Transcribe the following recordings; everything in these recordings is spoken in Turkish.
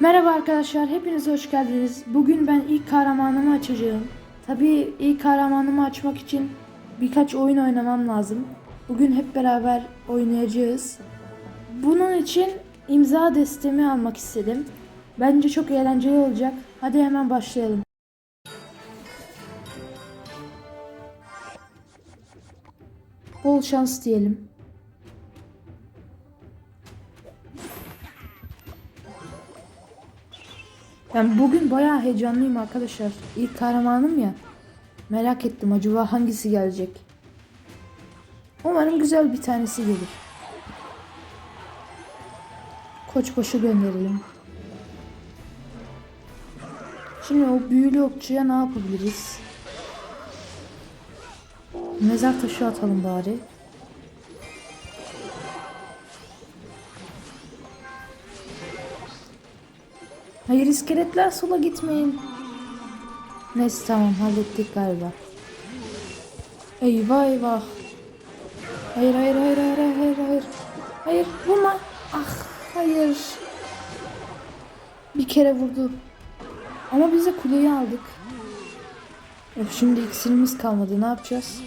Merhaba arkadaşlar, hepiniz hoş geldiniz. Bugün ben ilk kahramanımı açacağım. Tabii ilk kahramanımı açmak için birkaç oyun oynamam lazım. Bugün hep beraber oynayacağız. Bunun için imza destemi almak istedim. Bence çok eğlenceli olacak. Hadi hemen başlayalım. Bol şans diyelim. Ben bugün bayağı heyecanlıyım arkadaşlar. İlk kahramanım ya. Merak ettim acaba hangisi gelecek. Umarım güzel bir tanesi gelir. Koçbaşı gönderelim. Şimdi o büyülü okçuya ne yapabiliriz? Mezar taşı atalım bari. Hayır iskeletler sola gitmeyin. Neyse tamam hallettik galiba. Eyvah eyvah. Hayır hayır hayır hayır hayır hayır hayır. Hayır vurma. Ah hayır. Bir kere vurdu. Ama biz de kuleyi aldık. Of, şimdi iksirimiz kalmadı. Ne yapacağız?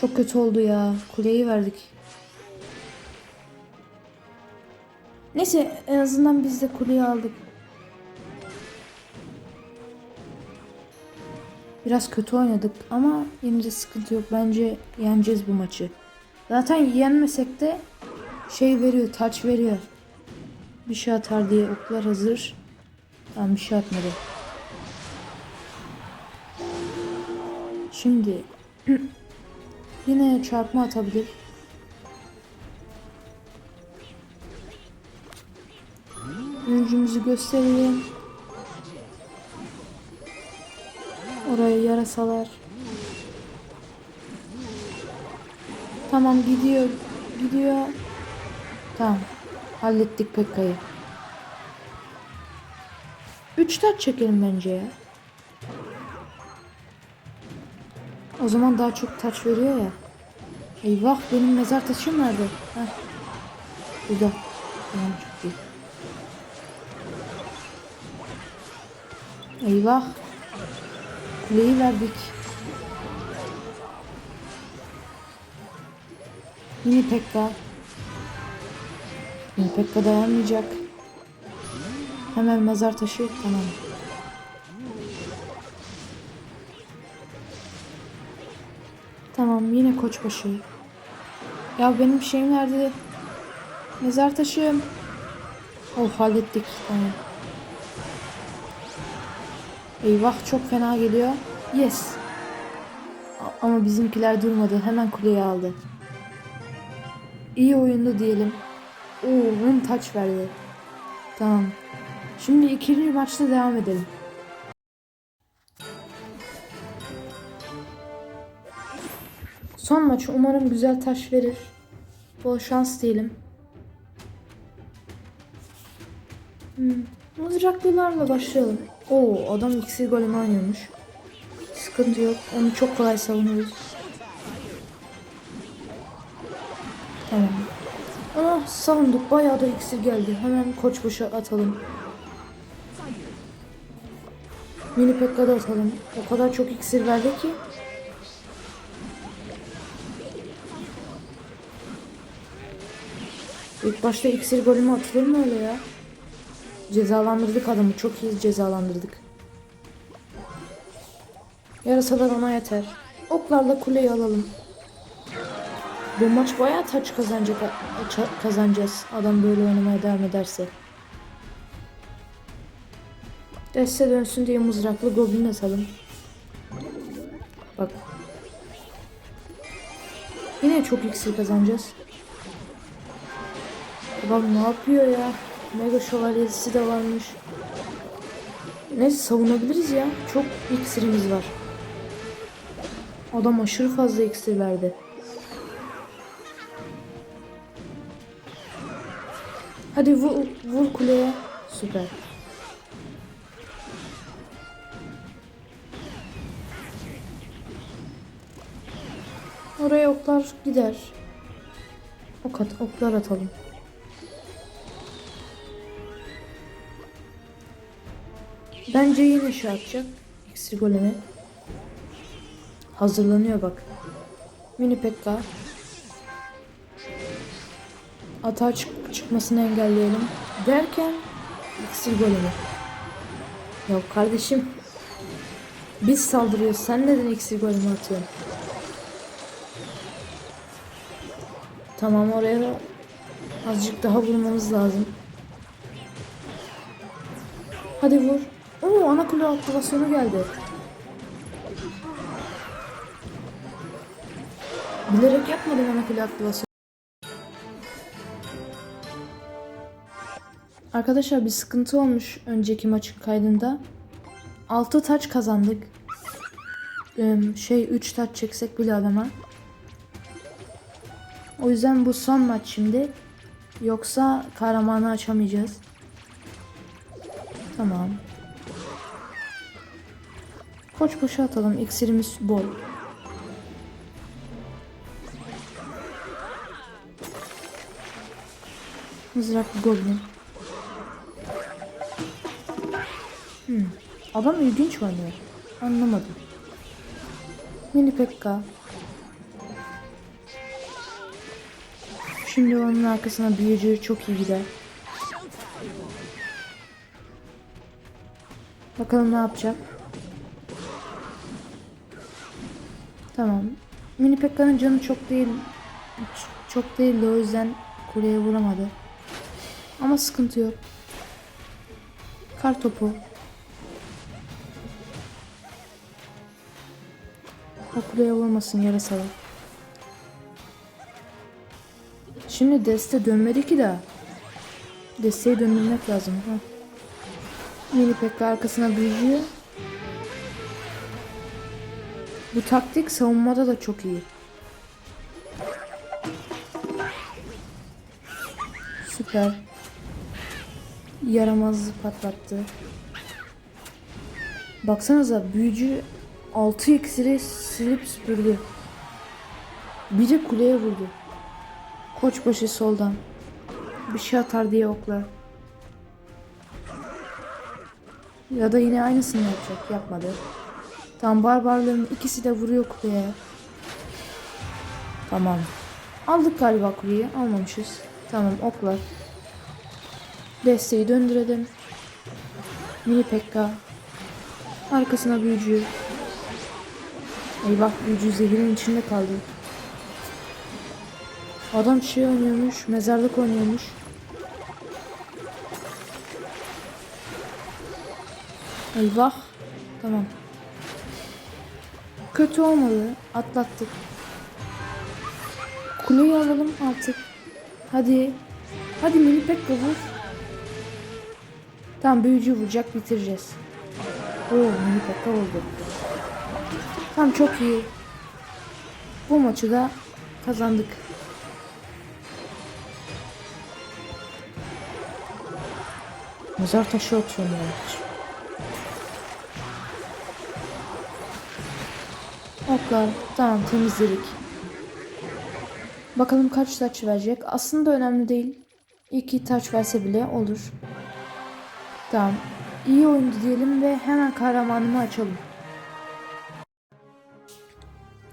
Çok kötü oldu ya. Kuleyi verdik. Neyse en azından biz de kuleyi aldık. Biraz kötü oynadık ama yine de sıkıntı yok. Bence yeneceğiz bu maçı. Zaten yenmesek de şey veriyor, taç veriyor. Bir şey atar diye oklar hazır. Tamam bir şey atmadı. Şimdi yine çarpma atabilir. Öncümüzü gösterelim. Oraya yarasalar. Tamam gidiyor. Gidiyor. Tamam. Hallettik Pekka'yı. Üç taç çekelim bence ya. O zaman daha çok taç veriyor ya. Eyvah benim mezar taşım nerede? Heh. Burada. Tamam çok iyi. Eyvah. Kuleyi verdik. Mini Pekka. Mini Pekka dayanmayacak. Hemen mezar taşı. Tamam. Tamam yine koçbaşı. Ya benim şeyim nerede? Mezar taşım. Oh hallettik. Tamam. Eyvah çok fena geliyor. Yes. Ama bizimkiler durmadı. Hemen kuleyi aldı. İyi oyundu diyelim. Oo, hem taç verdi. Tamam. Şimdi ikinci maçta devam edelim. Son maç umarım güzel taş verir. Bol şans diyelim. Hmm. Mızraklılarla başlayalım. Oo adam iksir golemi oynuyormuş. Sıkıntı yok. Onu çok kolay savunuruz. Tamam. Ama savunduk. Bayağı da iksir geldi. Hemen koç boşa atalım. Mini Pekka da atalım. O kadar çok iksir verdi ki. İlk başta iksir golümü atılır mı öyle ya? Cezalandırdık adamı. Çok iyi cezalandırdık. Yarasalar ona yeter. Oklarla kuleyi alalım. Bu maç bayağı taç kazanacak kazanacağız. Adam böyle oynamaya devam ederse. Deste dönsün diye mızraklı goblin atalım. Bak. Yine çok iksir kazanacağız. Adam ne yapıyor ya? Mega şövalyesi de varmış. Neyse savunabiliriz ya. Çok iksirimiz var. Adam aşırı fazla iksir verdi. Hadi vur, vur kuleye. Süper. Oraya oklar gider. Ok at, oklar atalım. Bence yine şey atacak. İksir golemi. Hazırlanıyor bak. Mini Pekka. Atağa çık çıkmasını engelleyelim. Derken iksir golemi. Ya kardeşim biz saldırıyoruz. Sen neden iksir golemi atıyorsun? Tamam oraya da azıcık daha vurmamız lazım. Hadi vur. Oo ana kule aktivasyonu geldi. Bilerek yapmadım ana kule aktivasyonu. Arkadaşlar bir sıkıntı olmuş önceki maçın kaydında. 6 taç kazandık. Şey 3 taç çeksek bile adama. O yüzden bu son maç şimdi. Yoksa kahramanı açamayacağız. Tamam. Koç boşa atalım. İksirimiz bol. Mızraklı goblin. Hmm. Adam ilginç oynuyor. Anlamadım. Mini Pekka. Şimdi onun arkasına büyücü çok iyi gider. Bakalım ne yapacak. Tamam. Mini Pekka'nın canı çok değil. Çok değildi o yüzden kuleye vuramadı. Ama sıkıntı yok. Kar topu. O kuleye vurmasın yarasalı. Şimdi deste dönmedi ki daha. Desteği döndürmek lazım. Ha. Mini Pekka arkasına büyücü. Bu taktik savunmada da çok iyi. Süper. Yaramazı patlattı. Baksanıza büyücü 6 iksiri silip süpürdü. Bir de kuleye vurdu. Koçbaşı soldan. Bir şey atar diye okla. Ya da yine aynısını yapacak. Yapmadı. Tam barbarların ikisi de vuruyor kuleye. Tamam. Aldık galiba kuleyi. Almamışız. Tamam oklar. Desteği döndürelim. Mini Pekka. Arkasına büyücü. Eyvah büyücü zehirin içinde kaldı. Adam şey oynuyormuş, mezarlık oynuyormuş. Eyvah. Tamam. Kötü olmadı. Atlattık. Kuleyi alalım artık. Hadi. Hadi mini Pekka vur. Tamam büyücü vuracak bitireceğiz. Oo mini Pekka vurdu. Tamam çok iyi. Bu maçı da kazandık. Mezar taşı atıyorum ya. Oklar. Tamam temizledik. Bakalım kaç taç verecek. Aslında önemli değil. İki taç verse bile olur. Tamam. İyi oyundu diyelim ve hemen kahramanımı açalım.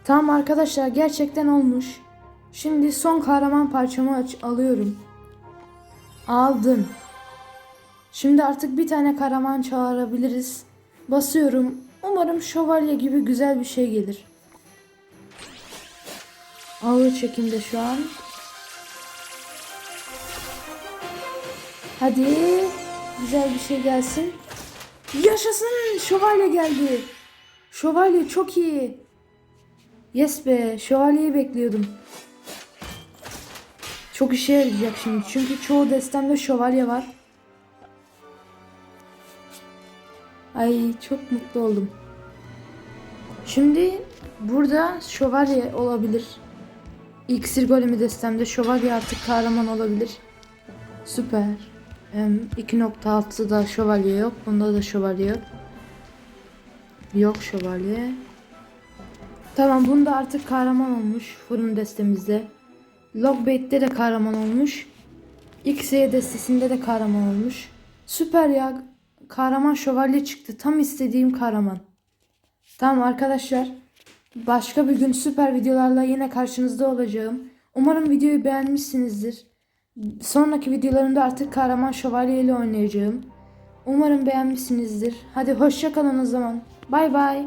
Tamam arkadaşlar gerçekten olmuş. Şimdi son kahraman parçamı aç alıyorum. Aldım. Şimdi artık bir tane kahraman çağırabiliriz. Basıyorum. Umarım şövalye gibi güzel bir şey gelir. Ağır çekimde şu an. Hadi. Güzel bir şey gelsin. Yaşasın. Şövalye geldi. Şövalye çok iyi. Yes be. Şövalyeyi bekliyordum. Çok işe yarayacak şimdi. Çünkü çoğu destemde şövalye var. Ay çok mutlu oldum. Şimdi burada şövalye olabilir. İksir golemi destemde şövalye artık kahraman olabilir. Süper. Hem 2.6'da şövalye yok. Bunda da şövalye yok. Yok şövalye. Tamam bunda artık kahraman olmuş fırın destemizde. Logbait'te de kahraman olmuş. XY destesinde de kahraman olmuş. Süper ya. Kahraman şövalye çıktı. Tam istediğim kahraman. Tamam arkadaşlar. Başka bir gün süper videolarla yine karşınızda olacağım. Umarım videoyu beğenmişsinizdir. Sonraki videolarımda artık kahraman şövalye ile oynayacağım. Umarım beğenmişsinizdir. Hadi hoşça kalın o zaman. Bay bay.